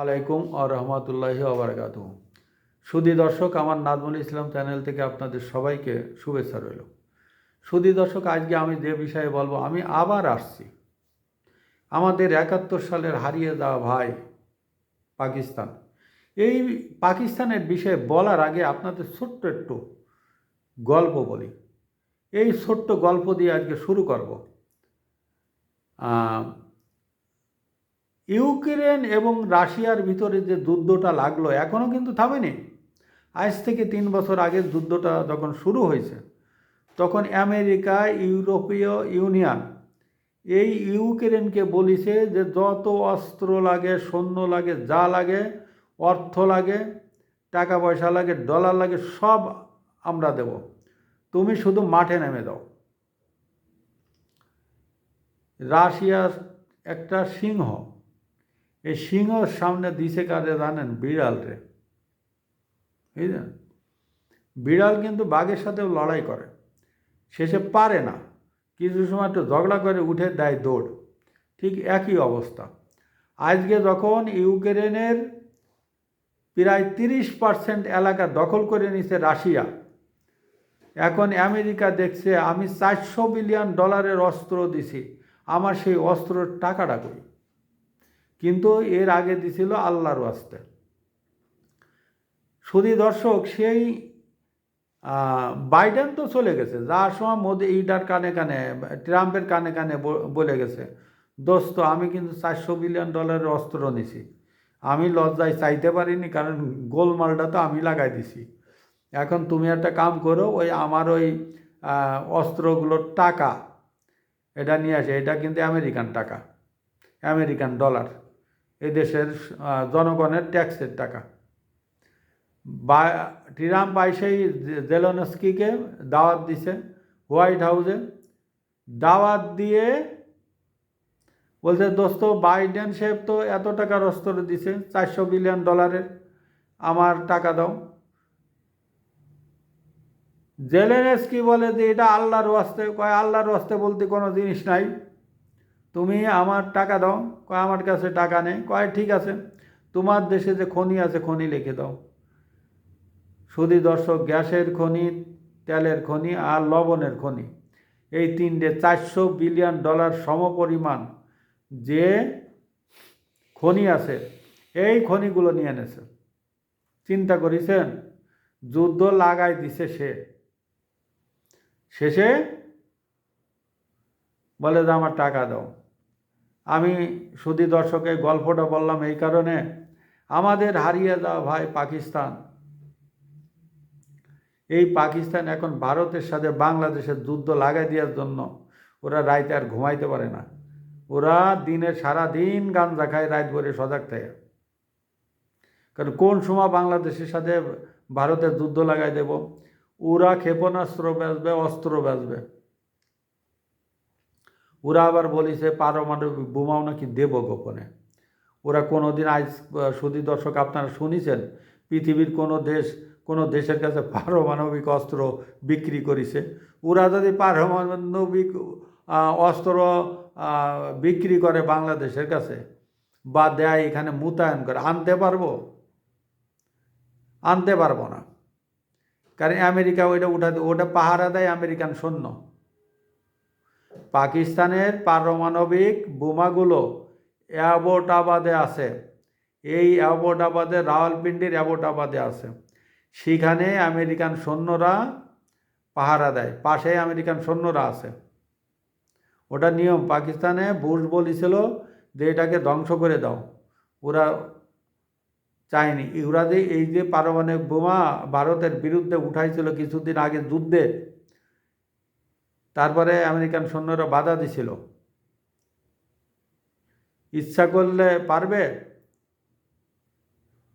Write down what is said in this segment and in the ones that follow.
আলাইকুম ও রহমতুল্লাহি আবরকাত সুদী দর্শক, আমার নাজমুল ইসলাম চ্যানেল থেকে আপনাদের সবাইকে শুভেচ্ছা রইল। সুদী দর্শক, আজকে আমি যে বিষয়ে বলব, আমি আবার আসছি। আমাদের একাত্তর সালের হারিয়ে যাওয়া ভাই পাকিস্তান। এই পাকিস্তানের বিষয়ে বলার আগে আপনাদের ছোট্ট একটু গল্প বলি। এই ছোট্ট গল্প দিয়ে আজকে শুরু করব। ইউক্রেন এবং রাশিয়ার ভিতরে যে যুদ্ধটা লাগল এখনও কিন্তু থামেনি। আজ থেকে তিন বছর আগে যুদ্ধটা যখন শুরু হয়েছে, তখন আমেরিকা, ইউরোপীয় ইউনিয়ন এই ইউক্রেনকে বলিছে যে যত অস্ত্র লাগে, সৈন্য লাগে, যা লাগে, অর্থ লাগে, টাকা পয়সা লাগে, ডলার লাগে, সব আমরা দেব। তুমি শুধু মাঠে নেমে দাও রাশিয়ার একটা সিংহ এই সিংহর সামনে দিছে কাজে জানেন, বিড়াল রে। বুঝলেন? বিড়াল কিন্তু বাঘের সাথেও লড়াই করে। শেষে পারে না। কিছু সময় একটু ঝগড়া করে উঠে দেয় দৌড়। ঠিক একই অবস্থা। আজকে যখন ইউক্রেনের প্রায় তিরিশ পার্সেন্ট এলাকা দখল করে নিছে রাশিয়া, এখন আমেরিকা দেখছে, আমি চারশো বিলিয়ন ডলারের অস্ত্র দিছি। আমার সেই অস্ত্রের টাকাটা কই? কিন্তু এর আগে দিছিল আল্লাহর ওয়াস্তে। সুদী দর্শক, সেই বাইডেন তো চলে গেছে। যার সময় মোদি ইডার কানে কানে, ট্রাম্পের কানে কানে বলে গেছে, দোস্ত, আমি কিন্তু চারশো বিলিয়ন ডলারের অস্ত্র নিছি। আমি লজ্জায় চাইতে পারিনি, কারণ গোলমালটা তো আমি লাগাই দিছি। এখন তুমি একটা কাম করো, ওই আমার ওই অস্ত্রগুলোর টাকা, এটা নিয়ে আসে। এটা কিন্তু আমেরিকান টাকা, আমেরিকান ডলার। এদেশের জনগণের ট্যাক্সের টাকা। বা ট্রাম্প আইসেই জেলনস্কিকে দাওয়াত দিছে, হোয়াইট হাউসে। দাওয়াত দিয়ে বলছে, দোস্ত, বাইডেন সাহেব তো এত টাকার অস্ত্র দিছে, চারশো বিলিয়ন ডলারের, আমার টাকা দাও। জেলেনস্কি বলে যে, এটা আল্লাহর ওয়াস্তে, কয় আল্লাহর ওয়াস্তে বলতে কোনো জিনিস নাই। তুমি আমার টাকা দাও, কয় আমার কাছে টাকা নেই, কয় ঠিক আছে, তোমার দেশে যে খনি আছে, খনি লিখে দাও। সুদী দর্শক, গ্যাসের খনি, তেলের খনি আর লবণের খনি, এই তিনটে চারশো বিলিয়ন ডলার সমপরিমাণ যে খনি আছে, এই খনিগুলো নিয়ে এনেছে। চিন্তা করেছেন? যুদ্ধ লাগাই দিছে সে। শেষে বলে যে, আমার টাকা দাও। আমি সুদী দর্শকের গল্পটা বললাম এই কারণে, আমাদের হারিয়ে যাওয়া ভাই পাকিস্তান। এই পাকিস্তান এখন ভারতের সাথে বাংলাদেশের যুদ্ধ লাগাই দেওয়ার জন্য ওরা রাইতে আর ঘুমাইতে পারে না। ওরা দিনে সারা দিন গাঞ্জা খায়, রাত ভরে সজাগ থাকে। কারণ কোন সময় বাংলাদেশের সাথে ভারতের যুদ্ধ লাগাই দেব? ওরা ক্ষেপণাস্ত্র বেচবে, অস্ত্র বেচবে। ওরা আবার বলিছে পারমাণবিক বোমাও নাকি দেব গোপনে। ওরা কোনো দিন আজ সুদী দর্শক আপনারা শুনেছেন? পৃথিবীর কোনো দেশ, কোনো দেশের কাছে পারমাণবিক অস্ত্র বিক্রি করেছে। ওরা যদি পারমাণবিক অস্ত্র বিক্রি করে বাংলাদেশের কাছে বা দেয় এখানে মোতায়েন করে, আনতে পারব? আনতে পারব না। কারণ আমেরিকা ওইটা উঠাতে ওটা পাহারা দেয় আমেরিকান সৈন্য। পাকিস্তানের পারমাণবিক বোমাগুলো অ্যাবোটাবাদে আছে। এই অ্যাবোটাবাদে, রাওয়ালপিন্ডির অ্যাবোটাবাদে আছে। সেখানে আমেরিকান সৈন্যরা পাহারা দেয়। পাশে আমেরিকান সৈন্যরা আছে। ওটা নিয়ম। পাকিস্তানে বুশ বলেছিল যে এটাকে ধ্বংস করে দাও। ওরা চায়নি। ওরা যে এই যে পারমাণবিক বোমা ভারতের বিরুদ্ধে উঠাইছিল কিছুদিন আগে যুদ্ধে তারপরে আমেরিকান সৈন্যরা বাধা দিছিল। ইচ্ছা করলে পারবে?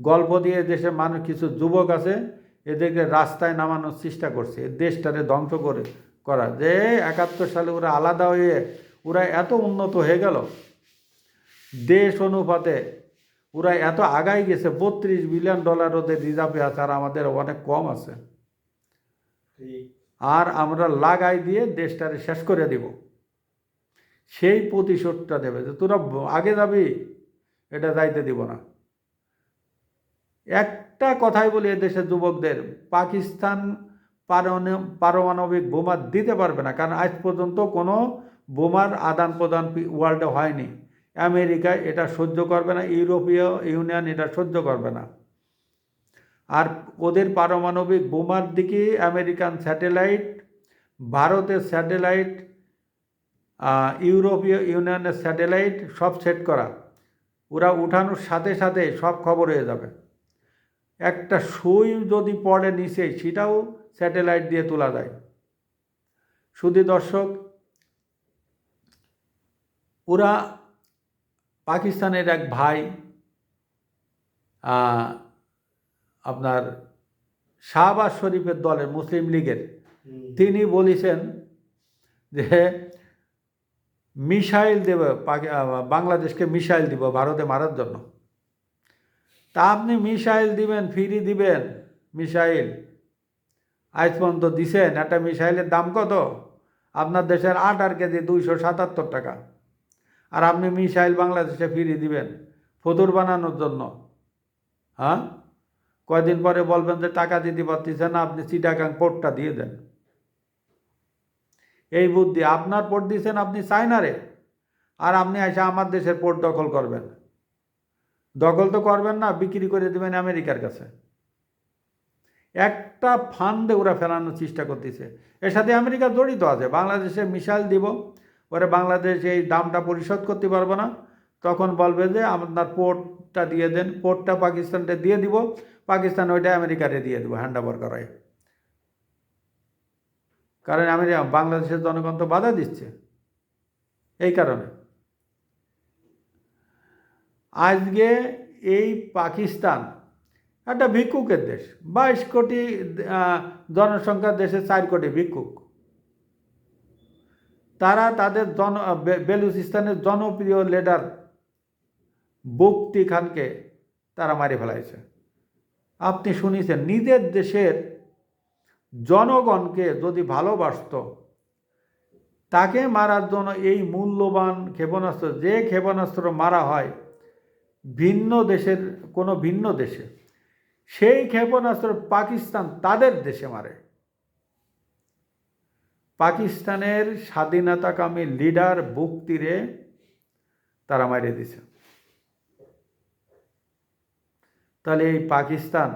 গল্প দিয়ে দেশে মানুষ কিছু যুবক আছে, এদেরকে রাস্তায় নামানোর চেষ্টা করছে। দেশটারে ধ্বংস করে, করা। যে একাত্তর সালে ওরা আলাদা হয়ে, ওরা এত উন্নত হয়ে গেল। দেশ অনুপাতে ওরা এত আগাই গেছে, বত্রিশ বিলিয়ন ডলার ওদের রিজার্ভে আছে, আর আমাদের অনেক কম আছে। আর আমরা লাগাই দিয়ে দেশটারে শেষ করে দিব। সেই প্রতিশোধটা দেবে যে তোরা আগে যাবি, এটা যাইতে দিব না। একটা কথাই বলি দেশের যুবকদের, পাকিস্তান পারমাণবিক বোমা দিতে পারবে না, কারণ আজ পর্যন্ত কোনো বোমার আদান প্রদান ওয়ার্ল্ডে হয়নি। আমেরিকা এটা সহ্য করবে না, ইউরোপীয় ইউনিয়ন এটা সহ্য করবে না। আর ওদের পারমাণবিক বোমার দিকে আমেরিকান স্যাটেলাইট, ভারতের স্যাটেলাইট ইউরোপীয় ইউনিয়নের স্যাটেলাইট সব সেট করা। ওরা উঠানোর সাথে সাথে সব খবর হয়ে যাবে। একটা সুই যদি পড়ে নিচে, সেটাও স্যাটেলাইট দিয়ে তোলা যায়। শুধু দর্শক, ওরা পাকিস্তানের এক ভাই আপনার শাহবাজ শরীফের দলের মুসলিম লীগের তিনি বলেছেন যে মিসাইল দেবে বাংলাদেশকে মিসাইল দিব ভারতে মারার জন্য। তা আপনি মিসাইল দিবেন ফ্রি দিবেন মিসাইল। আজ পর্যন্ত দিছেন একটা মিসাইলের দাম কত? আপনার দেশের আট আর কেজি দুইশো সাতাত্তর টাকা। আর আপনি মিসাইল বাংলাদেশে ফ্রি দিবেন ফতুর বানানোর জন্য। হ্যাঁ? কয়দিন পরে বলবেন যে টাকা দিতে পারতেছেন না, আপনি চিটাগাং পোর্টটা দিয়ে দেন। এই বুদ্ধি আপনার পোর্ট দিয়েছেন, আপনি চায়নারে। আর আপনি এসে আমার দেশের পোর্ট দখল করবেন। দখল তো করবেন না, বিক্রি করে দেবেন আমেরিকার কাছে। একটা ফান্ডে ওরা ফেলানোর চেষ্টা করতেছে। এর সাথে আমেরিকা জড়িত আছে। বাংলাদেশে মিসাইল দিব ওরা বাংলাদেশ এই দামটা পরিশোধ করতে পারব না। তখন বলবে যে আপনার পোর্টটা দিয়ে দেন, পোর্টটা পাকিস্তানটা দিয়ে দিব, পাকিস্তান ওইটা আমেরিকারে দিয়ে দেবো হ্যান্ড ওভার করায়। কারণ আমেরিকা, বাংলাদেশের জনগণ তো বাধা দিচ্ছে। এই কারণে। আজকে এই পাকিস্তান একটা ভিক্ষুকের দেশ, বাইশ কোটি জনসংখ্যার দেশে চার কোটি ভিক্ষুক। তারা তাদের জন বেলুচিস্তানের জনপ্রিয় লিডার বক্তি খানকে তারা মারি ফেলাইছে। আপনি শুনেছেন, নিজের দেশের জনগণকে যদি ভালোবাসত, তাকে মারার জন্য এই মূল্যবান ক্ষেপণাস্ত্র, যে ক্ষেপণাস্ত্র মারা হয় ভিন্ন দেশের, কোনো ভিন্ন দেশে, সেই ক্ষেপণাস্ত্র পাকিস্তান তাদের দেশে মারে। পাকিস্তানের স্বাধীনতাকামী লিডার বুক্তিরে তারা মারিয়ে দিছে তাহলে এই পাকিস্তান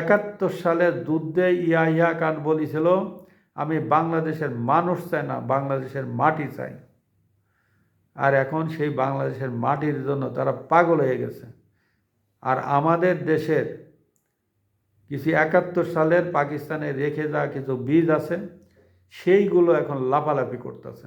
একাত্তর সালের যুদ্ধে ইয়া ইয়া খান বলেছিল, আমি বাংলাদেশের মানুষ চাই না, বাংলাদেশের মাটি চাই। আর এখন সেই বাংলাদেশের মাটির জন্য তারা পাগল হয়ে গেছে। আর আমাদের দেশের কিছু একাত্তর সালের পাকিস্তানে রেখে যাওয়া কিছু বীজ আছে, সেইগুলো এখন লাফালাফি করতেছে।